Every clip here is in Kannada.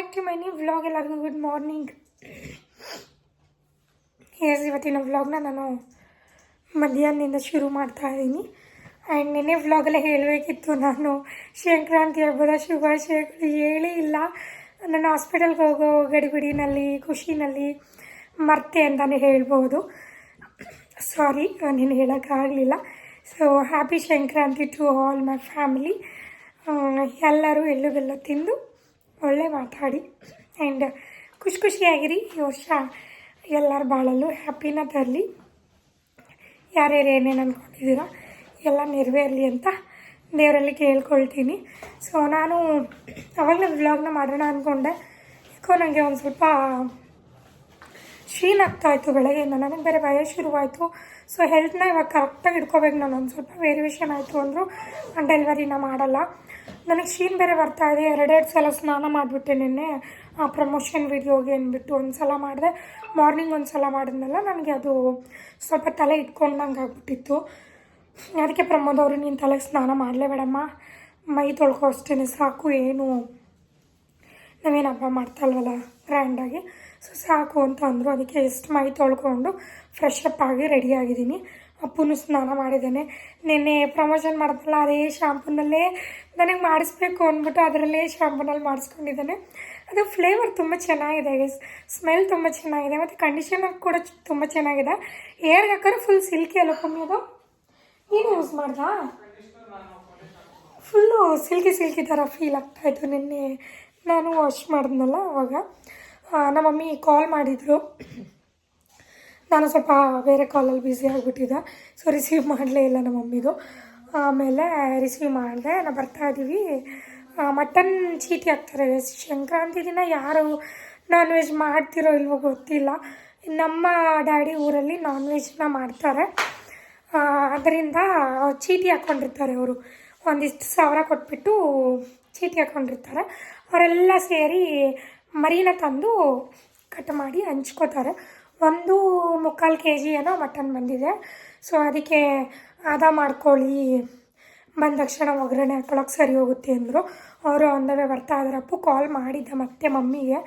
Back to my new vlog ಎಲ್ಲರಿಗೂ ಗುಡ್ ಮಾರ್ನಿಂಗ್ ಎಸ್ ಇವತ್ತಿನ ವ್ಲಾಗ್ನ ನಾನು ಮಧ್ಯಾಹ್ನದಿಂದ ಶುರು ಮಾಡ್ತಾ ಇದ್ದೀನಿ. ಆ್ಯಂಡ್ ನಿನ್ನೆ ವ್ಲಾಗಲ್ಲೇ ಹೇಳಬೇಕಿತ್ತು ನಾನು. ಸಂಕ್ರಾಂತಿ ಹಬ್ಬದ ಶುಭಾಶಯಗಳು ಹೇಳೇ ಇಲ್ಲ. ನಾನು ಹಾಸ್ಪಿಟಲ್ಗೆ ಹೋಗೋ ಗಡಿಬಿಡಿನಲ್ಲಿ, ಖುಷಿನಲ್ಲಿ ಮರ್ತೆ ಅಂತಲೇ ಹೇಳ್ಬೋದು. ಸಾರಿ ನೀನು ಹೇಳೋಕ್ಕಾಗಲಿಲ್ಲ. So happy Sankranti to all my family ಎಲ್ಲರೂ ಎಳ್ಳು ಬೆಲ್ಲ ತಿಂದು ಒಳ್ಳೆ ಮಾತಾಡಿ ಆ್ಯಂಡ್ ಖುಷಿ ಖುಷಿಯಾಗಿರಿ. ಈ ವರ್ಷ ಎಲ್ಲರ ಬಾಳಲ್ಲೂ ಹ್ಯಾಪಿನ ತರಲಿ. ಯಾರ್ಯಾರು ಏನೇನು ಅಂದ್ಕೊಂಡಿದ್ದೀರ ಎಲ್ಲ ನೆರವೇರಲಿ ಅಂತ ದೇವರಲ್ಲಿ ಕೇಳ್ಕೊಳ್ತೀನಿ. ಸೊ ನಾನು ಅವಾಗಲೇ ವ್ಲಾಗ್ನ ಮಾಡೋಣ ಅಂದ್ಕೊಂಡೆ ಯಾಕೋ ನನಗೆ ಒಂದು ಸ್ವಲ್ಪ ಶೀನ್ ಆಗ್ತಾಯಿತ್ತು ಬೆಳಗ್ಗೆಯಿಂದ ನನಗೆ ಬೇರೆ ಭಯ ಶುರುವಾಯಿತು. ಸೊ ಹೆಲ್ತ್ನ ಇವಾಗ ಕರೆಕ್ಟಾಗಿ ಇಟ್ಕೋಬೇಕು. ನಾನು ಒಂದು ಸ್ವಲ್ಪ ವೇರಿಯೇಷನ್ ಆಯಿತು ಅಂದರು. ಡೆಲಿವರಿನ ಮಾಡಲ್ಲ. ನನಗೆ ಶೀನ್ ಬೇರೆ ಬರ್ತಾ ಇದೆ. ಎರಡೆರಡು ಸಲ ಸ್ನಾನ ಮಾಡಿಬಿಟ್ಟೆ ನಿನ್ನೆ. ಆ ಪ್ರಮೋಷನ್ ವಿಡಿಯೋಗೆ ಅಂದ್ಬಿಟ್ಟು ಒಂದು ಸಲ ಮಾಡಿದೆ. ಮಾರ್ನಿಂಗ್ ಒಂದು ಸಲ ಮಾಡಿದ್ನಲ್ಲ, ನನಗೆ ಅದು ಸ್ವಲ್ಪ ತಲೆ ಇಟ್ಕೊಂಡಂಗೆ ಆಗ್ಬಿಟ್ಟಿತ್ತು. ಅದಕ್ಕೆ ಪ್ರಮೋದ್ ಅವರು, ನೀನು ತಲೆಗೆ ಸ್ನಾನ ಮಾಡಲೇ ಬೇಡಮ್ಮ. ಮೈ ತೊಳ್ಕೊ ಅಷ್ಟೇ ಸಾಕು, ಏನು? ನಾವೇನು ಹಬ್ಬ ಮಾಡ್ತಾ ಇಲ್ವಲ್ಲ ಗ್ರ್ಯಾಂಡಾಗಿ ಸೊ, ಸಾಕು, ಅಂತ ಅಂದರು. ಅದಕ್ಕೆ ಎಷ್ಟು ಮೈ ತೊಳ್ಕೊಂಡು ಫ್ರೆಶ್ ಅಪ್ ಆಗಿ ರೆಡಿಯಾಗಿದ್ದೀನಿ ಅಪ್ಪನೂ ಸ್ನಾನ ಮಾಡಿದ್ದೇನೆ. ನಿನ್ನೆ ಪ್ರಮೋಷನ್ ಮಾಡ್ತಲ್ಲ ಅದೇ ಶಾಂಪೂನಲ್ಲೇ ನನಗೆ ಮಾಡಿಸ್ಬೇಕು ಅಂದ್ಬಿಟ್ಟು ಅದರಲ್ಲೇ ಶಾಂಪೂನಲ್ಲಿ ಮಾಡಿಸ್ಕೊಂಡಿದ್ದಾನೆ. ಅದು ಫ್ಲೇವರ್ ತುಂಬ ಚೆನ್ನಾಗಿದೆ ಗೈಸ್ ಸ್ಮೆಲ್ ತುಂಬ ಚೆನ್ನಾಗಿದೆ ಮತ್ತು ಕಂಡೀಷನರ್ ಕೂಡ ತುಂಬ ಚೆನ್ನಾಗಿದೆ. ಏರ್ಗೆ ಹಾಕಿದ್ರೆ ಫುಲ್ ಸಿಲ್ಕಿ ಅಲ್ಲ ಕಮ್ಮಿ ಅದು? ನೀನು ಯೂಸ್ ಮಾಡ್ದಾ? ಫುಲ್ಲು ಸಿಲ್ಕಿ ಸಿಲ್ಕಿ ಥರ ಫೀಲ್ ಆಗ್ತಾಯಿತ್ತು ನಿನ್ನೆ. ನಾನು ವಾಶ್ ಮಾಡಿದ್ನಲ್ಲ ಅವಾಗ. ನಮ್ಮ ಮಮ್ಮಿ ಕಾಲ್ ಮಾಡಿದರು. ನಾನು ಸ್ವಲ್ಪ ಬೇರೆ ಕಾಲಲ್ಲಿ ಬ್ಯುಸಿ ಆಗಿಬಿಟ್ಟಿದ್ದೆ. ಸೊ ರಿಸೀವ್ ಮಾಡಲೇ ಇಲ್ಲ ನಮ್ಮ ಮಮ್ಮಿದು. ಆಮೇಲೆ ರಿಸೀವ್ ಮಾಡಿದೆ ನಾವು ಬರ್ತಾ ಇದ್ದೀವಿ ಮಟನ್ ಚೀಟಿ ಹಾಕ್ತಾರೆ, ಸಂಕ್ರಾಂತಿ ದಿನ ಯಾರು ನಾನ್ ವೆಜ್ ಮಾಡ್ತಿರೋ ಇಲ್ವೋ ಗೊತ್ತಿಲ್ಲ. ನಮ್ಮ ಡ್ಯಾಡಿ ಊರಲ್ಲಿ ನಾನ್ ವೆಜ್ನ ಮಾಡ್ತಾರೆ. ಅದರಿಂದ ಚೀಟಿ ಹಾಕ್ಕೊಂಡಿರ್ತಾರೆ ಅವರು. ಒಂದಿಷ್ಟು ಸಾವಿರ ಕೊಟ್ಬಿಟ್ಟು ಚೀಟಿ ಹಾಕ್ಕೊಂಡಿರ್ತಾರೆ ಅವರೆಲ್ಲ ಸೇರಿ ಮರಿನ ತಂದು ಕಟ್ ಮಾಡಿ ಹಂಚ್ಕೋತಾರೆ. ಒಂದು ಮುಕ್ಕಾಲು ಕೆ ಜಿ ಏನೋ ಮಟನ್ ಬಂದಿದೆ. ಸೊ ಅದಕ್ಕೆ ಆದ ಮಾಡ್ಕೊಳ್ಳಿ. ಬಂದ ತಕ್ಷಣ ಒಗ್ಗರಣೆ ಹಾಕೊಳಕ್ಕೆ ಸರಿ ಹೋಗುತ್ತೆ ಅಂದರು. ಅವರು ಆನ್ ದ ವೇ ಬರ್ತಾ ಇದ್ದಾರೆ ಕಾಲ್ ಮಾಡಿದ್ದೆ ಮತ್ತೆ ಮಮ್ಮಿಗೆ.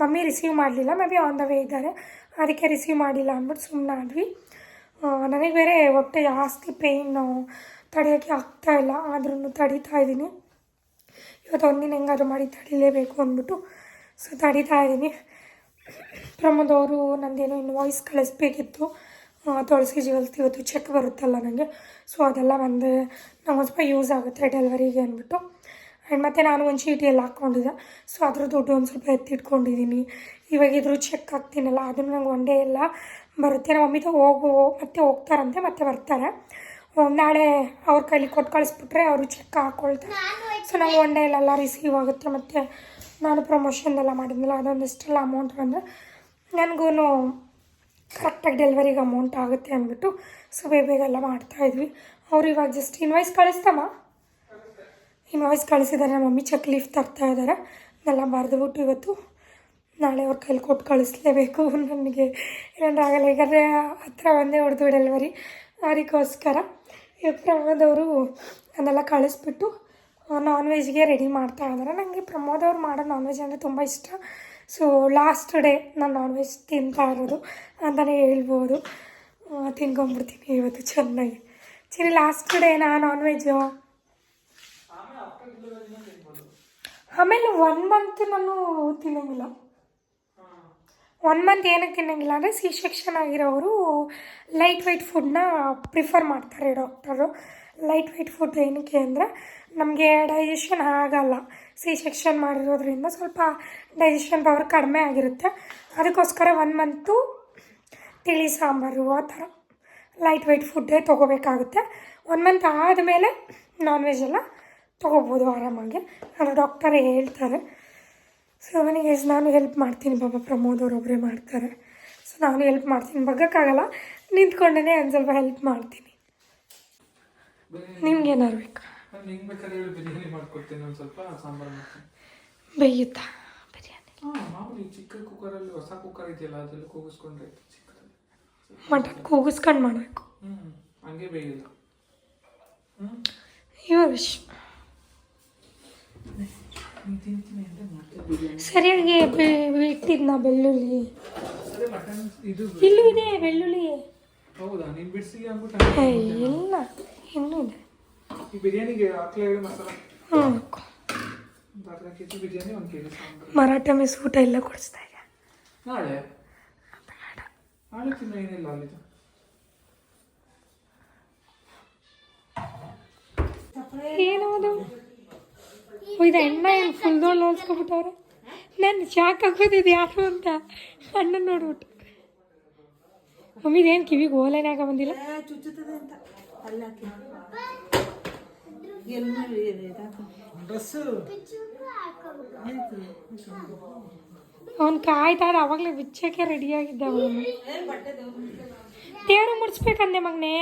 ಮಮ್ಮಿ ರಿಸೀವ್ ಮಾಡಲಿಲ್ಲ. May be on the way ಇದ್ದಾರೆ. ಅದಕ್ಕೆ ರಿಸೀವ್ ಮಾಡಿಲ್ಲ ಅಂದ್ಬಿಟ್ಟು ಸುಮ್ಮನಾದ್ವಿ ನನಗೆ ಬೇರೆ ಹೊಟ್ಟೆ ಜಾಸ್ತಿ ಪೇಯ್ನು ತಡೆಯೋಕ್ಕೆ ಆಗ್ತಾ ಇಲ್ಲ. ಆದ್ರೂ ತಡೀತಾ ಇದ್ದೀನಿ. ಇವತ್ತು ಒಂದಿನ ಹೆಂಗಾದ್ರೂ ಮಾಡಿ ತಡಿಲೇಬೇಕು ಅಂದ್ಬಿಟ್ಟು ಸೊ, ತಡೀತಾ ಇದ್ದೀನಿ. ಪ್ರಮೋದ್ ಅವರು ನಂದೇನೋ ಇನ್ನು ವಾಯ್ಸ್ ಕಳಿಸ್ಬೇಕಿತ್ತು. ತುಳಸಿ ಜೀವಲ್ತಿ ಇವತ್ತು ಚೆಕ್ ಬರುತ್ತಲ್ಲ ನನಗೆ ಸೊ ಅದೆಲ್ಲ ಬಂದು ನಂಗೆ ಒಂದು ಸ್ವಲ್ಪ ಯೂಸ್ ಆಗುತ್ತೆ ಡೆಲಿವರಿಗೆ ಅಂದ್ಬಿಟ್ಟು. ಆ್ಯಂಡ್ ಮತ್ತು ನಾನು ಒಂದು ಚೀಟಿ ಎಲ್ಲ ಹಾಕ್ಕೊಂಡಿದ್ದೆ ಸೊ ಅದ್ರ ದುಡ್ಡು ಒಂದು ಸ್ವಲ್ಪ ಎತ್ತಿಟ್ಕೊಂಡಿದ್ದೀನಿ ಇವಾಗ ಇದ್ರ ಚೆಕ್ ಹಾಕ್ತೀನಲ್ಲ, ಅದನ್ನು ನಂಗೆ ಒಂದೇ ಎಲ್ಲ ಬರುತ್ತೆ, ನಮ್ಮ ಮಮ್ಮಿದು ಹೋಗು, ಮತ್ತೆ ಹೋಗ್ತಾರಂತೆ, ಮತ್ತೆ ಬರ್ತಾರೆ. ನಾಳೆ ಅವ್ರ ಕೈಲಿ ಕೊಟ್ಟು ಕಳಿಸ್ಬಿಟ್ರೆ ಅವರು ಚೆಕ್ ಹಾಕ್ಕೊಳ್ತಾರೆ ಸೊ ನಂಗೆ ಒನ್ ಡೇಲೆಲ್ಲ ರಿಸೀವ್ ಆಗುತ್ತೆ. ಮತ್ತು ನಾನು ಪ್ರಮೋಷನ್ದೆಲ್ಲ ಮಾಡಿದ್ನಲ್ಲ, ಅದೊಂದಿಷ್ಟೆಲ್ಲ ಅಮೌಂಟ್ ಬಂದರೆ ನನಗೂ ಕರೆಕ್ಟಾಗಿ ಡೆಲಿವರಿಗೆ ಅಮೌಂಟ್ ಆಗುತ್ತೆ ಅಂದ್ಬಿಟ್ಟು ಸೊ ಬೇಗ ಬೇಗ ಎಲ್ಲ ಮಾಡ್ತಾಯಿದ್ವಿ ಅವ್ರು ಇವಾಗ ಜಸ್ಟ್ ಇನ್ವಾಯ್ಸ್ ಕಳಿಸ್ತಮ್ಮ ಇನ್ವಾಯ್ಸ್ ಕಳಿಸಿದ್ದಾರೆ ನಮ್ಮ ಮಮ್ಮಿ ಚೆಕ್ ಲೀಫ್ ತರ್ತಾ ಇದ್ದಾರೆ ಎಲ್ಲ ಬರೆದುಬಿಟ್ಟು ಇವತ್ತು ನಾಳೆ ಅವ್ರ ಕೈಲಿ ಕೊಟ್ಟು ಕಳಿಸ್ಲೇಬೇಕು. ನನಗೆ ಇಲ್ಲಾಂದ್ರೆ ಆಗಲ್ಲ ಯಾಕಂದರೆ ಹತ್ರ ಒಂದೇ ಹೊಡೆದು ಡೆಲಿವರಿ ಅದಕ್ಕೋಸ್ಕರ ಇವಾಗ ಪ್ರಮೋದವರು ಅದನ್ನೆಲ್ಲ ಕಳಿಸ್ಬಿಟ್ಟು ನಾನ್ ವೆಜ್ಗೆ ರೆಡಿ ಮಾಡ್ತಾ ಇದ್ದಾರೆ ನನಗೆ ಪ್ರಮೋದ್ ಅವ್ರು ಮಾಡೋ ನಾನ್ ವೆಜ್ ಅಂದರೆ ತುಂಬ ಇಷ್ಟ. ಸೊ ಲಾಸ್ಟ್ ಡೇ ನಾನು ನಾನ್ ವೆಜ್ ತಿಂತಾ ಇರೋದು ಅಂತಲೇ ಹೇಳ್ಬೋದು. ತಿನ್ಕೊಂಬಿಡ್ತೀನಿ ಇವತ್ತು ಚೆನ್ನಾಗಿ. ಸರಿ ಲಾಸ್ಟ್ ಡೇನಾ ನಾನ್ ವೆಜ್ಜು ಆಮೇಲೆ ಒನ್ ಮಂತ್ ನಾನು ತಿನ್ನೋಂಗಿಲ್ಲ. ಒನ್ ಮಂತ್ ಏನಕ್ಕೆ ತಿನ್ನೋಂಗಿಲ್ಲ ಅಂದರೆ ಸಿ ಸೆಕ್ಷನ್ ಆಗಿರೋರು ಲೈಟ್ ವೆಯ್ಟ್ ಫುಡ್ನ ಪ್ರಿಫರ್ ಮಾಡ್ತಾರೆ ಡಾಕ್ಟರು ಲೈಟ್ ವೆಯ್ಟ್ ಫುಡ್ ಏನಕ್ಕೆ ಅಂದರೆ ನಮಗೆ ಡೈಜೆಷನ್ ಆಗಲ್ಲ. ಸಿ ಸೆಕ್ಷನ್ ಮಾಡಿರೋದ್ರಿಂದ ಸ್ವಲ್ಪ ಡೈಜೆಷನ್ ಪವರ್ ಕಡಿಮೆ ಆಗಿರುತ್ತೆ. ಅದಕ್ಕೋಸ್ಕರ ಒನ್ ಮಂತು ತಿಳಿ ಸಾಂಬಾರು ಆ ಥರ ಲೈಟ್ ವೆಯ್ಟ್ ಫುಡ್ಡೇ ತೊಗೋಬೇಕಾಗುತ್ತೆ. ಒನ್ ಮಂತ್ ಆದಮೇಲೆ ನಾನ್ ವೆಜ್ ಎಲ್ಲ ತೊಗೋಬೋದು ಆರಾಮಾಗಿ. ನಾನು ಡಾಕ್ಟರ್ ಹೇಳ್ತಾರೆ. ಸೊ ಅವನಿಗೆ ನಾನು ಹೆಲ್ಪ್ ಮಾಡ್ತೀನಿ ಬಾಬಾ ಪ್ರಮೋದ್ ಅವರೊಬ್ಬರೇ ಮಾಡ್ತಾರೆ. ಸೊ ನಾನು ಹೆಲ್ಪ್ ಮಾಡ್ತೀನಿ. ಬಗ್ಗಕ್ಕಾಗಲ್ಲ. ನಿಂತ್ಕೊಂಡೇ ಒಂದು ಸ್ವಲ್ಪ ಹೆಲ್ಪ್ ಮಾಡ್ತೀನಿ. ನಿಮ್ಗೆ ಏನಾರು ಬೇಕು? ನಾನು ಬೇಕಾದ್ರೆ ಹೇಳಿ ಬಿರಿಯಾನಿ ಮಾಡ್ಕೊಡ್ತೀನಿ ಒಂದು ಸ್ವಲ್ಪ ಸಾಂಬಾರು ಮಾಡ್ತೀನಿ ಬೇಯುತ್ತಾ ಬಿರಿಯಾನಿ? ಮಾಮೂಲಿ ಚಿಕ್ಕ ಕುಕ್ಕರಲ್ಲಿ ಹೊಸ ಕುಕ್ಕರ್ ಇದೆಯಲ್ಲ ಅದರಲ್ಲಿ ಕೂಗಿಸ್ಕೊಂಡ್ರೆ ಚಿಕ್ಕದಲ್ಲಿ ಮಟನ್ ಕೂಗಿಸ್ಕೊಂಡು ಮಾಡಬೇಕು? ಹ್ಞೂ ಹಂಗೆ ಬೇಯಿಲ್ಲ ಹ್ಞೂ ಇವ ವಿಶ್ ಸರಿಯಾಗಿ ಬಿಟ್ಟಿದ್ನ ಇಟ್ಟಿದ್ನ ಬೆಳ್ಳುಳ್ಳಿ. ಇಲ್ಲೂ ಇದೆ ಬೆಳ್ಳುಳ್ಳಿ. ಹೌದಾ? ನೀನ್ ಬಿಡ್ಸಿ ಅಂದ್ಬಿಟ್ಟು ಏ, ಇಲ್ಲ. ಇನ್ನೂ ಇದೆ. ಈ ಬಿರಿಯಾನಿಗೆ ಹಾಕ್ಲೇ ಹೇಳಿ ಮಸಾಲ. ಹ್ಞೂ ಒಂದು ಅರ್ಧ ಕೆ ಜಿ ಬಿರಿಯಾನಿ ಒಂದು K G sambar. Maratha mess ಊಟ ಎಲ್ಲ ಕೊಡಿಸ್ತಾ ಇದೆ ನಾಳೆ? ನಾಳೆ ತಿನ್ನ ಏನಿಲ್ಲ ಅಲ್ಲಿದು. ಏನದು ಇದು ಎಣ್ಣ ಏನು ಫುಲ್ ದೊಡ್ಡ ಹೋಲ್ಸ್ಕೊಬಿಟ್ಟವ್ರೆ ನಾನು ಶಾಕ್ ಹಾಕೋದಿದ್ದು ಯಾರು ಅಂತ. ಅಣ್ಣ ನೋಡ್ಬಿಟ್ಟು. ಮಮ್ಮಿ ಇದೇನು ಕಿವಿಗೆ ಓಲೇನೆ ಬಂದಿಲ್ಲ? ಚುಚ್ಚುತ್ತದೆ ಅಂತ. ಅಲ್ಲ ಎಲ್ಲಿ ಇದಾಕು ಡ್ರೆಸ್ಸು? ಆಯ್ತು. ಅವ್ನು ಕಾಯ್ತಾ ಇದ್ದ ಅವಾಗಲೇ ಬಿಚ್ಚಕ್ಕೆ ರೆಡಿಯಾಗಿದ್ದ ಅವನು. ದೇವ್ರು ಮುಡಿಸ್ಬೇಕಂದೆ ಮಗನೇ.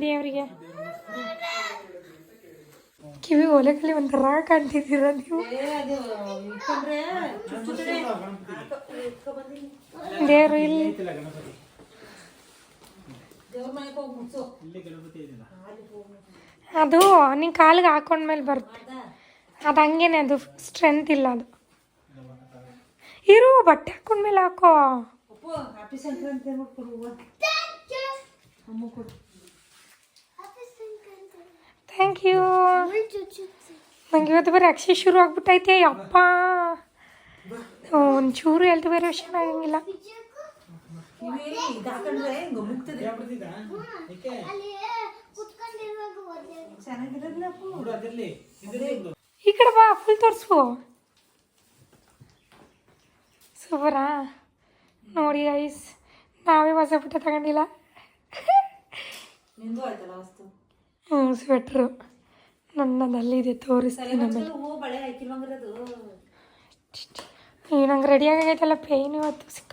ದೇವರಿಗೆ. ಕಿವಿ ಒಲೆಗಲ್ಲಿ ಒಂಥರ ಕಾಣ್ತಿದ್ದೀರ ನೀವು? ದೇವರು ಇಲ್ಲಿ ದೇವ್ರ ಮನೆಗೆ ಹೋಗಿ ಮುಚ್ಚು ಅದು ನಿನ್ನ ಕಾಲಿಗೆ ಹಾಕೊಂಡ್ಮೇಲೆ ಬರುತ್ತೆ. ಅದು ಹಂಗೇನೆ ಅದು ಸ್ಟ್ರೆಂತ್ ಇಲ್ಲ ಅದು. ಇರು ಬಟ್ಟೆ ಹಾಕೊಂಡ್ಮೇಲೆ ಹಾಕೋ. ಥ್ಯಾಂಕ್ ಯು ನಂಗೆ ಇವತ್ತು ಬೇರೆ ಅಕ್ಷಿ ಶುರು ಆಗ್ಬಿಟ್ಟೈತೆ ಅಪ್ಪ ಒಂಚೂರು ಹೇಳ್ತು ಬೇರೆ ವಿಷಯ ಆಗಂಗಿಲ್ಲ ಕಿವಿ ಇದು ಹಾಕೊಂಡ್ರೆ ಹಿಂಗೆ ಮುಗ್ತದೆ. ಚೆನ್ನಾಗಿರೋದಿಲ್ಲ ಅಪ್ಪು ಈ ಕಡೆ ಬಾ ಫುಲ್ ತೋರಿಸು. ಸೂಪರಾ. ನೋಡಿ ಐಸ್ ನಾವೇ ಹೊಸ ಪುಟ್ಟ ತಗೊಂಡಿಲ್ಲ. ಹ್ಞೂ ಸ್ವೆಟ್ರು ನನ್ನದಲ್ಲಿದೆ ತೋರಿಸ್ತೀನಿ ನಂಗೆ ರೆಡಿ ಆಗೈತಲ್ಲ ಪೇಯ್ನ್ ಇವತ್ತು ಸಿಕ್ಕ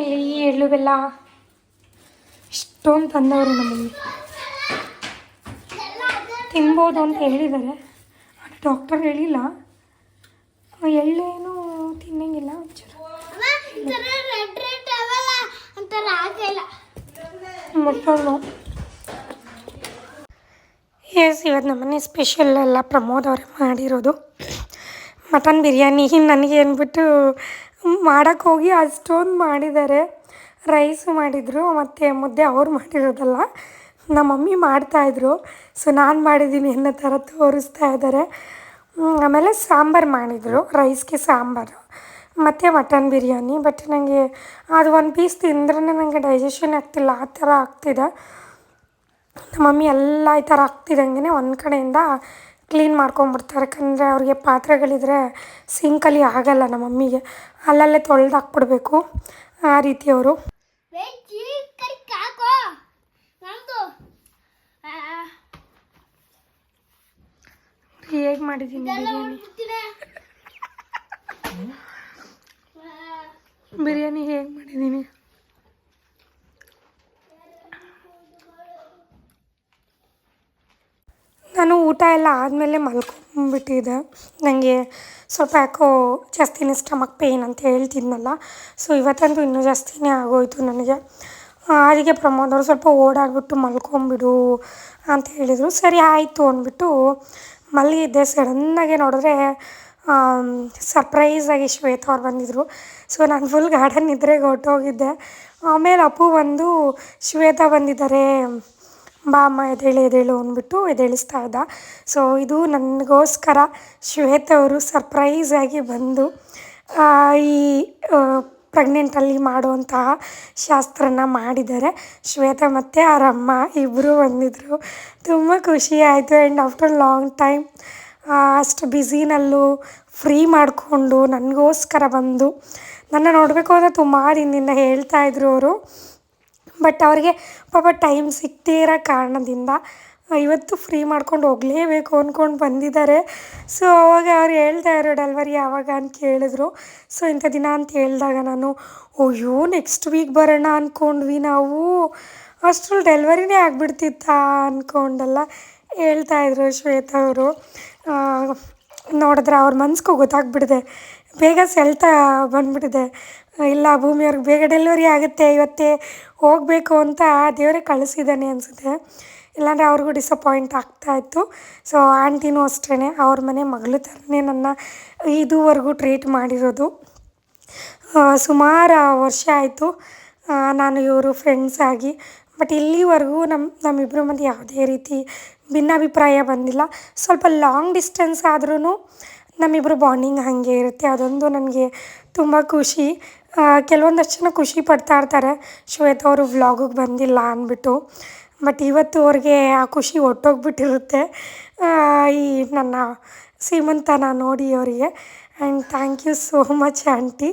ಇಲ್ಲಿ ಎಳ್ಳು ಬೆಲ್ಲ ಇಷ್ಟೊಂದು ತಂದವರು ನಮ್ಮಲ್ಲಿ. ತಿನ್ಬೋದು ಅಂತ ಹೇಳಿದ್ದಾರೆ. ಆದರೆ ಡಾಕ್ಟರ್ ಹೇಳಿಲ್ಲ. ಎಳ್ಳೇನು ತಿನ್ನಂಗಿಲ್ಲ ಇಲ್ಲ ಮಕ್ಕಳು ಎಸ್ ಇವತ್ತು ನಮ್ಮನೆ ಸ್ಪೆಷಲ್ ಎಲ್ಲ ಪ್ರಮೋದ್ ಅವರೇ ಮಾಡಿರೋದು. ಮಟನ್ ಬಿರಿಯಾನಿ. ನನಗೆ ಅಂದ್ಬಿಟ್ಟು ಮಾಡೋಕ್ಕೆ ಹೋಗಿ ಅಷ್ಟೊಂದು ಮಾಡಿದ್ದಾರೆ. ರೈಸ್ ಮಾಡಿದರು, ಮತ್ತು ಮುದ್ದೆ ಅವ್ರು ಮಾಡಿರೋದಲ್ಲ. ನಮ್ಮ ಮಮ್ಮಿ ಮಾಡ್ತಾಯಿದ್ರು ಸೊ ನಾನು ಮಾಡಿದ್ದೀನಿ ಅನ್ನೋ ಥರ ತೋರಿಸ್ತಾ ಇದ್ದಾರೆ. ಆಮೇಲೆ ಸಾಂಬಾರು ಮಾಡಿದರು ರೈಸ್ಗೆ ಸಾಂಬಾರು, ಮತ್ತು ಮಟನ್ ಬಿರಿಯಾನಿ. ಬಟ್ ನನಗೆ ಅದು ಒಂದು ಪೀಸ್ ತಿಂದ್ರೆ ನನಗೆ ಡೈಜೆಷನ್ ಆಗ್ತಿಲ್ಲ, ಆ ಥರ ಆಗ್ತಿದೆ. ನಮ್ಮ ಮಮ್ಮಿ ಎಲ್ಲ ಈ ಥರ ಆಗ್ತಿದ್ದಂಗೆ ಒಂದು ಕಡೆಯಿಂದ ಕ್ಲೀನ್ ಮಾಡ್ಕೊಂಬಿಡ್ತಾರೆ. ಯಾಕಂದರೆ ಅವ್ರಿಗೆ ಪಾತ್ರೆಗಳಿದ್ರೆ ಸಿಂಕಲ್ಲಿ ಆಗಲ್ಲ ನಮ್ಮ ಮಮ್ಮಿಗೆ. ಅಲ್ಲಲ್ಲೇ ತೊಳೆದು ಹಾಕ್ಬಿಡ್ಬೇಕು ಆ ರೀತಿ ಅವರು. ಹೇಗೆ ಮಾಡಿದ್ದೀನಿ ಬಿರಿಯಾನಿ? ಬಿರಿಯಾನಿ ಹೇಗೆ ಮಾಡಿದ್ದೀನಿ ನಾನು ಊಟ ಎಲ್ಲ ಆದಮೇಲೆ ಮಲ್ಕೊಂಬಿಟ್ಟಿದ್ದೆ. ನನಗೆ ಸ್ವಲ್ಪ ಯಾಕೋ ಜಾಸ್ತಿನೇ ಸ್ಟಮಕ್ ಪೇಯ್ನ್ ಅಂತ ಹೇಳ್ತಿದ್ನಲ್ಲ ಸೊ ಇವತ್ತಂತೂ ಇನ್ನೂ ಜಾಸ್ತಿನೇ ಆಗೋಯಿತು ನನಗೆ. ಅದಕ್ಕೆ ಪ್ರಮೋದ್ ಅವರು ಸ್ವಲ್ಪ ಓಡಾಡ್ಬಿಟ್ಟು ಮಲ್ಕೊಂಬಿಡು ಅಂತ ಹೇಳಿದರು. ಸರಿ ಆಯಿತು ಅಂದ್ಬಿಟ್ಟು ಮಲಗಿದ್ದೆ. ಸಡನ್ನಾಗೆ ನೋಡಿದ್ರೆ ಸರ್ಪ್ರೈಸಾಗಿ ಶ್ವೇತ ಅವ್ರು ಬಂದಿದ್ದರು ಸೊ ನಾನು ಫುಲ್ ಗಾರ್ಡನ್ ನಿದ್ರೆಗೆ ಹೊಟ್ಟೋಗಿದ್ದೆ ಆಮೇಲೆ ಅಪ್ಪು ಬಂದು ಶ್ವೇತಾ ಬಂದಿದ್ದಾರೆ. ಬಾ ಅಮ್ಮ ಎದೇಳು ಎದೇಳು ಅಂದ್ಬಿಟ್ಟು ಎದೇಳಿಸ್ತಾ ಇದ್ದ. ಸೊ ಇದು ನನಗೋಸ್ಕರ ಶ್ವೇತ ಅವರು ಸರ್ಪ್ರೈಸಾಗಿ ಬಂದು ಈ ಪ್ರೆಗ್ನೆಂಟಲ್ಲಿ ಮಾಡುವಂತಹ ಶಾಸ್ತ್ರನ ಮಾಡಿದ್ದಾರೆ. ಶ್ವೇತ ಮತ್ತು ಅವರ ಅಮ್ಮ ಇಬ್ಬರು ಬಂದಿದ್ದರು ತುಂಬ ಖುಷಿ ಆಯಿತು ಆ್ಯಂಡ್ ಆಫ್ಟರ್ ಲಾಂಗ್ ಟೈಮ್ ಅಷ್ಟು ಬ್ಯುಸಿನಲ್ಲೂ ಫ್ರೀ ಮಾಡಿಕೊಂಡು ನನಗೋಸ್ಕರ ಬಂದು, ನನ್ನ ನೋಡಬೇಕು ಅಂತ ತುಂಬ ಹೇಳ್ತಾ ಇದ್ರು ಅವರು. ಬಟ್ ಅವ್ರಿಗೆ ಪಾಪ ಟೈಮ್ ಸಿಗದೇ ಇರೋ ಕಾರಣದಿಂದ ಇವತ್ತು ಫ್ರೀ ಮಾಡ್ಕೊಂಡು ಹೋಗಲೇಬೇಕು ಅಂದ್ಕೊಂಡು ಬಂದಿದ್ದಾರೆ. ಸೊ ಅವಾಗ ಅವ್ರು ಹೇಳ್ತಾ ಇರೋ ಡೆಲ್ವರಿ ಯಾವಾಗ? ಅಂತ ಕೇಳಿದ್ರು. ಸೊ ಇಂಥ ದಿನ ಅಂತ ಹೇಳಿದಾಗ ನಾನು, ಅಯ್ಯೋ ನೆಕ್ಸ್ಟ್ ವೀಕ್ ಬರೋಣ ಅಂದ್ಕೊಂಡ್ವಿ ನಾವು. ಅಷ್ಟ್ರಲ್ಲಿ ಡೆಲ್ವರಿನೇ ಆಗಿಬಿಡ್ತಿತ್ತಾ ಹೇಳ್ತಾ ಹೇಳ್ತಾಯಿದ್ರು ಶ್ವೇತಾ ಅವರು. ನೋಡಿದ್ರೆ ಅವ್ರ ಮನ್ಸಿಗೂ ಗೊತ್ತಾಗ್ಬಿಡಿದೆ. ಬೇಗ ಸೆಳ್ತಾ ಬಂದ್ಬಿಟ್ಟಿದೆ. ಇಲ್ಲ ಭೂಮಿಯವ್ರಿಗೆ ಬೇಗ ಡೆಲಿವರಿ ಆಗುತ್ತೆ, ಇವತ್ತೇ ಹೋಗಬೇಕು ಅಂತ ದೇವರೇ ಕಳಿಸಿದ್ದಾನೆ ಅನಿಸುತ್ತೆ. ಇಲ್ಲಾಂದರೆ ಅವ್ರಿಗೂ ಡಿಸಪಾಯಿಂಟ್ ಆಗ್ತಾಯಿತ್ತು ಸೊ ಆಂಟಿನೂ ಅಷ್ಟೇ ಅವ್ರ ಮನೆ ಮಗಳು ಥರನೇ ನನ್ನ ಇದುವರೆಗೂ ಟ್ರೀಟ್ ಮಾಡಿರೋದು. ಸುಮಾರು ವರ್ಷ ಆಯಿತು ನಾನು ಇವರು ಫ್ರೆಂಡ್ಸ್ ಆಗಿ. ಬಟ್ ಇಲ್ಲಿವರೆಗೂ ನಮ್ಮ ನಮ್ಮಿಬ್ಬರ ಮಧ್ಯೆ ಯಾವುದೇ ರೀತಿ ಭಿನ್ನಾಭಿಪ್ರಾಯ ಬಂದಿಲ್ಲ. ಸ್ವಲ್ಪ ಲಾಂಗ್ ಡಿಸ್ಟೆನ್ಸ್ ಆದ್ರೂ ನಮ್ಮಿಬ್ಬರು ಬಾಂಡಿಂಗ್ ಹಾಗೆ ಇರುತ್ತೆ. ಅದೊಂದು ನನಗೆ ತುಂಬ ಖುಷಿ. ಕೆಲವೊಂದಷ್ಟು ಜನ ಖುಷಿ ಪಡ್ತಾ ಇರ್ತಾರೆ. ಶ್ವೇತಾ ಅವರು ವ್ಲಾಗಿಗೆ ಬಂದಿಲ್ಲ ಅಂದ್ಬಿಟ್ಟು. ಬಟ್ ಇವತ್ತು ಅವ್ರಿಗೆ ಆ ಖುಷಿ ಒಟ್ಟೋಗ್ಬಿಟ್ಟಿರುತ್ತೆ. ಈ ನನ್ನ ಸೀಮಂತನ ನೋಡಿ ಅವರಿಗೆ. And thank you so much aunty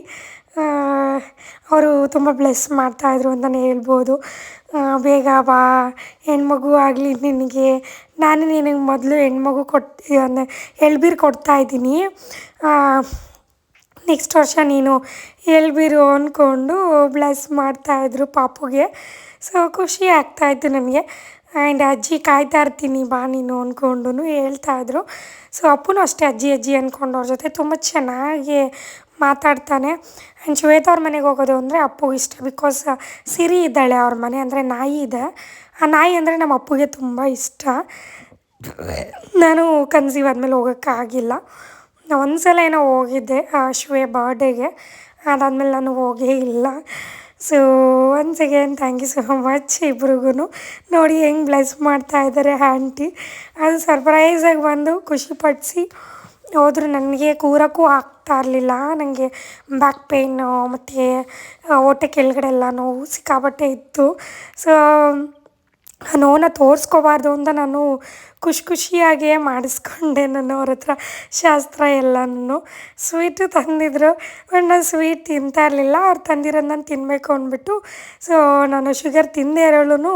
ಅವರು ತುಂಬ ಬ್ಲೆಸ್ ಮಾಡ್ತಾಯಿದ್ರು ಅಂತಲೇ ಹೇಳ್ಬೋದು. ಬೇಗ ಬಾ, ಹೆಣ್ಮಗು ಆಗಲಿ ನಿನಗೆ. ನಾನು ನಿನಗೆ ಮೊದಲು ಹೆಣ್ಮಗು ಕೊಟ್ಟು ಅಂದರೆ ಎಳ್ಬೀರು ಕೊಡ್ತಾಯಿದ್ದೀನಿ ನೆಕ್ಸ್ಟ್ ವರ್ಷ ನೀನು ಎಲ್ಬಿರು ಅಂದ್ಕೊಂಡು ಬ್ಲೆಸ್ ಮಾಡ್ತಾಯಿದ್ರು ಪಾಪುಗೆ. ಸೊ ಖುಷಿ ಆಗ್ತಾಯಿತ್ತು ನನಗೆ ಆ್ಯಂಡ್ ಅಜ್ಜಿ ಕಾಯ್ತಾ ಇರ್ತೀನಿ ಬಾ ನೀನು ಅಂದ್ಕೊಂಡು ಹೇಳ್ತಾಯಿದ್ರು ಸೊ ಅಪ್ಪನೂ ಅಷ್ಟೇ ಅಜ್ಜಿ ಅಜ್ಜಿ ಅಂದ್ಕೊಂಡು ಅವ್ರ ಜೊತೆ ತುಂಬ ಚೆನ್ನಾಗಿ ಮಾತಾಡ್ತಾನೆ. ಆ್ಯಂಡ್ ಶ್ವೇತ ಅವ್ರ ಮನೆಗೆ ಹೋಗೋದು ಅಂದರೆ ಅಪ್ಪು ಇಷ್ಟ ಬಿಕಾಸ್ ಸಿರಿ ಇದ್ದಾಳೆ ಅವ್ರ ಮನೆ ಅಂದರೆ ನಾಯಿ ಇದೆ. ಆ ನಾಯಿ ಅಂದರೆ ನಮ್ಮ ಅಪ್ಪುಗೆ ತುಂಬ ಇಷ್ಟ. ನಾನು ಕನ್ಸೀವ್ ಆದಮೇಲೆ ಹೋಗೋಕ್ಕಾಗಿಲ್ಲ ಒಂದು ಸಲ ಏನೋ ಹೋಗಿದ್ದೆ, ಆ ಶ್ವೇ ಬರ್ಡೇಗೆ ಅದಾದಮೇಲೆ ನಾನು ಹೋಗೇ ಇಲ್ಲ. So once again thank you so much ಇಬ್ರಿಗೂ ನೋಡಿ ಹೆಂಗೆ ಬ್ಲೆಸ್ ಮಾಡ್ತಾ ಇದ್ದಾರೆ ಆಂಟಿ. ಅದು ಸರ್ಪ್ರೈಸಾಗಿ ಬಂದು ಖುಷಿಪಡಿಸಿ ಹೋದರೂ ನನಗೆ ಕೂರೋಕ್ಕೂ ಆಗ್ತಾ ಇರಲಿಲ್ಲ. ನನಗೆ ಬ್ಯಾಕ್ ಪೇಯ್ನು ಮತ್ತು ಹೊಟ್ಟೆ ಕೆಳಗಡೆ ಎಲ್ಲ ನೋವು ಸಿಕ್ಕಾಪಟ್ಟೆ ಇತ್ತು. ಸೊ ನೋವನ್ನ ತೋರಿಸ್ಕೋಬಾರ್ದು ಅಂತ ನಾನು ಖುಷಿ ಖುಷಿಯಾಗೇ ಮಾಡಿಸ್ಕೊಂಡೆ ನಾನು ಅವ್ರ ಹತ್ರ ಶಾಸ್ತ್ರ ಎಲ್ಲನೂ ಸ್ವೀಟು ತಂದಿದ್ರು ಬಟ್ ನಾನು ಸ್ವೀಟ್ ತಿಂತಾ ಇರಲಿಲ್ಲ. ಅವ್ರು ತಂದಿರೋದು ನಾನು ತಿನ್ನಬೇಕು ಅಂದ್ಬಿಟ್ಟು ಸೊ ನಾನು ಶುಗರ್ ತಿಂದೇ ಇರೋಳು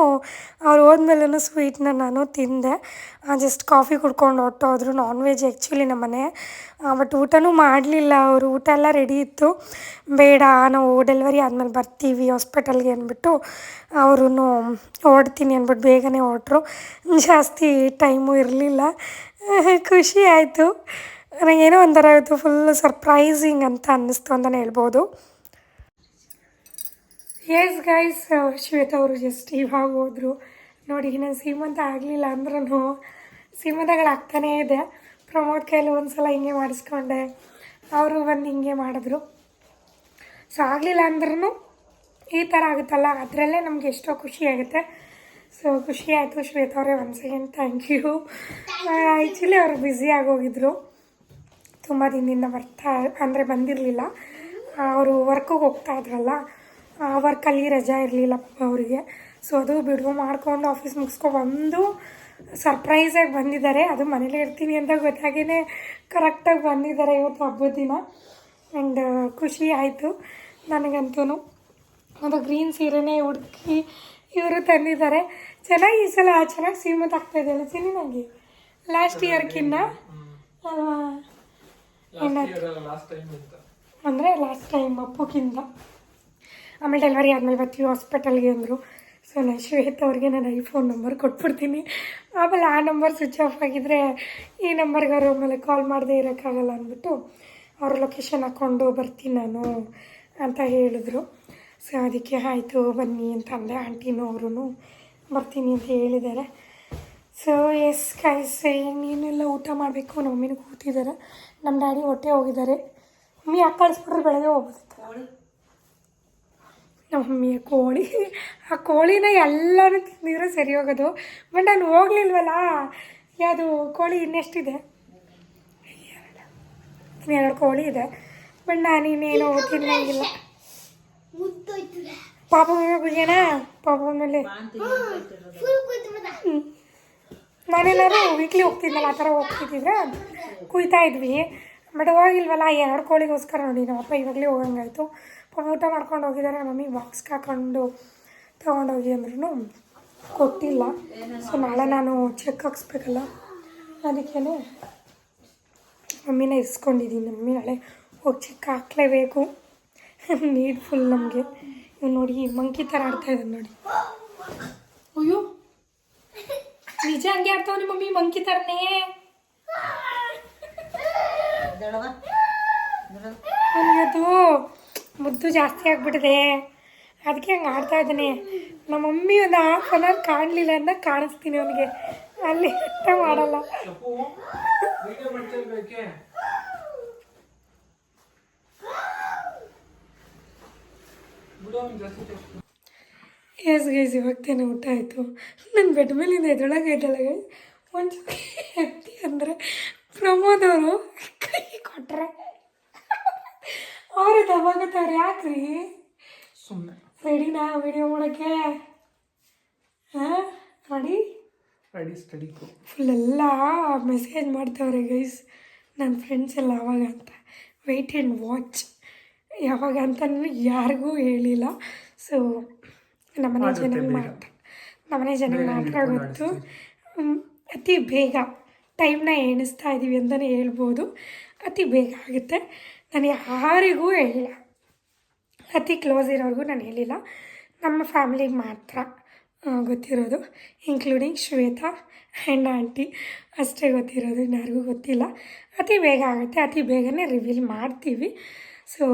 ಅವ್ರು ಹೋದ್ಮೇಲೂ ಸ್ವೀಟ್ನ ನಾನು ತಿಂದೆ. ಜಸ್ಟ್ ಕಾಫಿ ಕುಡ್ಕೊಂಡು ಹೊಟ್ಟೋದ್ರು ನಾನ್ ವೆಜ್ ಆ್ಯಕ್ಚುಲಿ ನಮ್ಮನೆ ಬಟ್ ಊಟನೂ ಮಾಡಲಿಲ್ಲ ಅವರು. ಊಟ ಎಲ್ಲ ರೆಡಿ ಇತ್ತು. ಬೇಡ, ನಾವು ಡೆಲಿವರಿ ಆದಮೇಲೆ ಬರ್ತೀವಿ ಹಾಸ್ಪಿಟಲ್ಗೆ ಅಂದ್ಬಿಟ್ಟು ಅವರು ಓಡ್ತೀನಿ ಅಂದ್ಬಿಟ್ಟು ಬೇಗನೆ ಹೊರಟ್ರು. ಜಾಸ್ತಿ ಟೈಮು ಇರಲಿಲ್ಲ. ಖುಷಿ ಆಯಿತು. ನನಗೇನೋ ಒಂಥರ ಆಯಿತು ಫುಲ್ ಸರ್ಪ್ರೈಸಿಂಗ್ ಅಂತ ಅನ್ನಿಸ್ತು ಅಂತಲೇ ಹೇಳ್ಬೋದು. ಎಸ್ ಗೈಸ್ ಶ್ವೇತಾ ಅವರು ಜಸ್ಟ್ ಇವಾಗ ಹೋದರು. ನೋಡಿ ನಾನು ಸೀಮಂತ ಆಗಲಿಲ್ಲ ಅಂದ್ರೂ ಸೀಮಂತಗಳಾಗ್ತಾನೇ ಇದೆ. ಪ್ರಮೋದ್ ಕೈಯಲ್ಲಿ ಒಂದು ಸಲ ಹಿಂಗೆ ಮಾಡಿಸ್ಕೊಂಡೆ. ಅವರು ಬಂದು ಹಿಂಗೆ ಮಾಡಿದ್ರು. ಸೊ ಆಗಲಿಲ್ಲ ಅಂದ್ರೂ ಈ ಥರ ಆಗುತ್ತಲ್ಲ? ಅದರಲ್ಲೇ ನಮಗೆ ಎಷ್ಟೋ ಖುಷಿ ಆಗುತ್ತೆ. ಸೊ ಖುಷಿ ಆಯಿತು ಶ್ವೇತಾ ಅವರೇ one second thank you actually ಅವರು ಬ್ಯುಸಿ ಆಗೋಗಿದ್ರು ತುಂಬ ದಿನದಿಂದ ಬರ್ತಾ, ಅಂದರೆ ಬಂದಿರಲಿಲ್ಲ. ಅವರು ವರ್ಕಿಗೆ ಹೋಗ್ತಾ ಇದ್ರಲ್ಲ ವರ್ಕಲ್ಲಿ ರಜಾ ಇರಲಿಲ್ಲ ಅವರಿಗೆ. ಸೊ ಅದು ಬಿಡುವು ಮಾಡ್ಕೊಂಡು ಆಫೀಸ್ ಮುಗಿಸ್ಕೊಬಂದು ಸರ್ಪ್ರೈಸಾಗಿ ಬಂದಿದ್ದಾರೆ. ಅದು ಮನೇಲಿ ಇರ್ತೀನಿ ಅಂತ ಗೊತ್ತಾಗೇ ಕರೆಕ್ಟಾಗಿ ಬಂದಿದ್ದಾರೆ ಇವತ್ತು ಹಬ್ಬದ ದಿನ. ಆ್ಯಂಡ್ ಖುಷಿ ಆಯಿತು ನನಗಂತೂ ಅದು ಗ್ರೀನ್ ಸೀರೆನೇ ಹುಡುಕಿ ಇವರು ತಂದಿದ್ದಾರೆ. ಚೆನ್ನಾಗಿ ಈ ಸಲ ಚೆನ್ನಾಗಿ ಸೀಮಂತ ಆಗ್ತಾಯಿದೆ ಅಲ್ಲ ನನಗೆ ಲಾಸ್ಟ್ ಇಯರ್ಕಿನ್ನ ಅಂದರೆ ಲಾಸ್ಟ್ ಟೈಮ್ ಅಪ್ಪುಗಿಂತ ಆಮೇಲೆ ಡೆಲಿವರಿ ಆದಮೇಲೆ ಬರ್ತೀವಿ ಹಾಸ್ಪಿಟಲ್ಗೆ ಅಂದರು. ಸೊ ನಾನು ಶ್ವೇತ ಅವ್ರಿಗೆ ನಾನು ಐಫೋನ್ ನಂಬರ್ ಕೊಟ್ಬಿಡ್ತೀನಿ. ಆಮೇಲೆ ಆ ನಂಬರ್ ಸ್ವಿಚ್ ಆಫ್ ಆಗಿದ್ದರೆ ಈ ನಂಬರ್ಗೆ ಅವ್ರ ಆಮೇಲೆ ಕಾಲ್ ಮಾಡದೇ ಇರೋಕ್ಕಾಗಲ್ಲ ಅಂದ್ಬಿಟ್ಟು ಅವ್ರ ಲೊಕೇಶನ್ ಹಾಕ್ಕೊಂಡು ಬರ್ತೀನಿ ನಾನು ಅಂತ ಹೇಳಿದ್ರು. ಸೊ ಅದಕ್ಕೆ ಆಯಿತು ಬನ್ನಿ ಅಂತ ಅಂದೆ ಆಂಟಿನವ್ರು ಬರ್ತೀನಿ ಅಂತ ಹೇಳಿದ್ದಾರೆ. ಸೊ ಎಸ್ ಕೈಸ್ ನೀನೆಲ್ಲ ಊಟ ಮಾಡಬೇಕು ನಮ್ಮ ಮಮ್ಮಿನ ಕೂತಿದ್ದಾರೆ. ನಮ್ಮ ಡ್ಯಾಡಿ ಹೊಟ್ಟೆ ಹೋಗಿದ್ದಾರೆ. ಮಮ್ಮಿ ಯಾಕೆ ಕಳಿಸ್ಬಿಟ್ರೆ ಬೆಳಗ್ಗೆ ಹೋಗ್ಬೋದಿತ್ತು ನಮ್ಮ ಮಮ್ಮಿಯ ಕೋಳಿ. ಆ ಕೋಳಿನ ಎಲ್ಲರೂ ತಿಂದಿದ್ರೆ ಸರಿ ಹೋಗೋದು. ಬಟ್ ನಾನು ಹೋಗ್ಲಿಲ್ವಲ್ಲ? ಯಾವುದು ಕೋಳಿ ಇನ್ನೆಷ್ಟಿದೆ? ಎರಡು ಕೋಳಿ ಇದೆ. ಬಟ್ ನಾನು ಇನ್ನೇನು ತಿನ್ನಂಗಿಲ್ಲ. ಪಾಪ ಬಿಜೇನ ಪಾಪ ಮೇಲೆ. ಹ್ಞೂ ನಾನೇನಾದ್ರು ವೀಕ್ಲಿ ಹೋಗ್ತಿದ್ನಲ್ಲ ಆ ಥರ ಹೋಗ್ತಿದ್ದಿದ್ರೆ ಕುಯ್ತಾ ಇದ್ವಿ. ಬಟ್ ಹೋಗಿಲ್ವಲ್ಲ ಎರಡು ಕೋಳಿಗೋಸ್ಕರ ನೋಡಿ ನಮ್ಮ ಅಪ್ಪ ಇವಾಗಲೇ ಹೋಗಂಗಾಯ್ತು. ಪಾಪ ಊಟ ಮಾಡ್ಕೊಂಡು ಹೋಗಿದ್ದಾರೆ ಮಮ್ಮಿ ಬಾಕ್ಸ್ಗೆ ಹಾಕೊಂಡು ತೊಗೊಂಡೋಗಿ ಅಂದ್ರೂ ಕೊಟ್ಟಿಲ್ಲ. ಸೊ ನಾಳೆ ನಾನು ಚೆಕ್ ಹಾಕ್ಸ್ಬೇಕಲ್ಲ. ಅದಕ್ಕೇ ಮಮ್ಮಿನ ಇಸ್ಕೊಂಡಿದ್ದೀನಿ ಮಮ್ಮಿ ನಾಳೆ ಹೋಗಿ ಚೆಕ್ ಹಾಕ್ಲೇಬೇಕು. ನೀಡ್ಫುಲ್ ನಮಗೆ. ಇವ್ ನೋಡಿ ಮಂಕಿ ಥರ ಆಡ್ತಾ ಇದ್ದಾನೆ ನೋಡಿ. ಅಯ್ಯೋ. ನಿಜ ಹಂಗೆ ಆಡ್ತಾವ ನಿಮ್ಮ ಮಮ್ಮಿ ಮಂಕಿ ಥರನೇ ಅದು ನನಗದು ಮುದ್ದು ಜಾಸ್ತಿ ಆಗ್ಬಿಟ್ಟಿದೆ. ಅದಕ್ಕೆ ಹಂಗೆ ಆಡ್ತಾ ಇದ್ದಾನೆ. ನಮ್ಮ ಮಮ್ಮಿ ಒಂದು ಹಾಫ್ ಅನ್ ಅವರ್ ಕಾಣಲಿಲ್ಲ ಅಂತ ಕಾಣಿಸ್ತೀನಿ ಅವನಿಗೆ. ಅಲ್ಲಿ ಮಾಡಲ್ಲ ಅಪ್ಪು ವಿಡಿಯೋ ಮಾಡ್ತಿರ್ಬೇಕೆ ಬಿಡು ಅವ್ನು ಜಾಸ್ತಿ ಟೆಸ್ಟ್ ಎಸ್ ಗೈಸ್ ಇವಾಗ ತಾನೇ ಊಟ ಆಯಿತು. ನನ್ನ ಬೆಡ್ ಮೇಲಿಂದ ಎದೊಳಗೆ ಐತಲ್ಲ ಗೈಸ್ ಒಂದು ಎತ್ತಿ ಅಂದರೆ ಪ್ರಮೋದ್ ಅವರು ಕೈ ಕೊಟ್ರೆ. ಅವರು ದಬಾಗತ್ತವ್ರು ಯಾಕ್ರಿ? ಸುಮ್ಮನೆ ರೆಡಿನಾ ವಿಡಿಯೋ ಮಾಡೋಕ್ಕೆ? ಹಾಂ? ರೆಡಿ ರೆಡಿ ಸ್ಟಡಿ ಫುಲ್ಲೆಲ್ಲ ಮೆಸೇಜ್ ಮಾಡ್ತಾವ್ರೆ ಗೈಸ್ ನನ್ನ ಫ್ರೆಂಡ್ಸ್ ಎಲ್ಲ ಅವಾಗ ಅಂತ. ವೆಯ್ಟ್ ಆ್ಯಂಡ್ ವಾಚ್ ಯಾವಾಗ ಅಂತ ನನಗೆ ಯಾರಿಗೂ ಹೇಳಿಲ್ಲ. ಸೊ ನಮ್ಮನೆ ಜನ ಜನಕ್ಕೆ. ಮಾತ್ರ ನಮ್ಮನೆ ಜನಕ್ಕೆ ಮಾತ್ರ ಗೊತ್ತು. ಅತಿ ಬೇಗ ಟೈಮ್ನ ಎಣಿಸ್ತಾ ಇದ್ದೀವಿ ಅಂತಲೇ ಹೇಳ್ಬೋದು. ಅತಿ ಬೇಗ ಆಗುತ್ತೆ. ನಾನು ಯಾರಿಗೂ ಹೇಳಿಲ್ಲ. ಅತಿ ಕ್ಲೋಸ್ ಇರೋರಿಗೂ ನಾನು ಹೇಳಿಲ್ಲ. ನಮ್ಮ ಫ್ಯಾಮಿಲಿಗೆ ಮಾತ್ರ ಗೊತ್ತಿರೋದು. ಇನ್ಕ್ಲೂಡಿಂಗ್ ಶ್ವೇತಾ ಆ್ಯಂಡ್ ಆಂಟಿ ಅಷ್ಟೇ ಗೊತ್ತಿರೋದು ಇನ್ಯಾರಿಗೂ ಗೊತ್ತಿಲ್ಲ. ಅತಿ ಬೇಗ ಆಗುತ್ತೆ. ಅತಿ ಬೇಗನೆ ರಿವೀಲ್ ಮಾಡ್ತೀವಿ. ಸೊ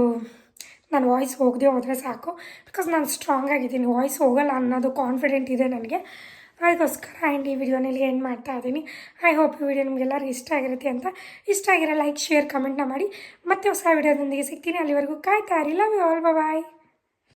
ನನ್ನ ವಾಯ್ಸ್ ಹೋಗದೆ ಹೋದರೆ ಸಾಕು. ಬಿಕಾಸ್ ನಾನು ಸ್ಟ್ರಾಂಗ್ ಆಗಿದ್ದೀನಿ ವಾಯ್ಸ್ ಹೋಗಲ್ಲ ಅನ್ನೋದು ಕಾನ್ಫಿಡೆಂಟ್ ಇದೆ ನನಗೆ. ಅದಕ್ಕೋಸ್ಕರ ಆ್ಯಂಡ್ ಈ ವಿಡಿಯೋನಲ್ಲಿ ಎಂಡ್ ಮಾಡ್ತಾ ಇದ್ದೀನಿ. ಐ ಹೋಪ್ ಈ ವಿಡಿಯೋ ನಿಮಗೆಲ್ಲರಿಗೂ ಇಷ್ಟ ಆಗಿರುತ್ತೆ ಅಂತ. ಇಷ್ಟ ಆಗಿರೋ ಲೈಕ್ ಶೇರ್ ಕಮೆಂಟ್ನ ಮಾಡಿ. ಮತ್ತೆ ಹೊಸ ವಿಡಿಯೋದೊಂದಿಗೆ ಸಿಗ್ತೀನಿ. ಅಲ್ಲಿವರೆಗೂ ಕಾಯ್ತಾ ಇರಿ. Love you all bye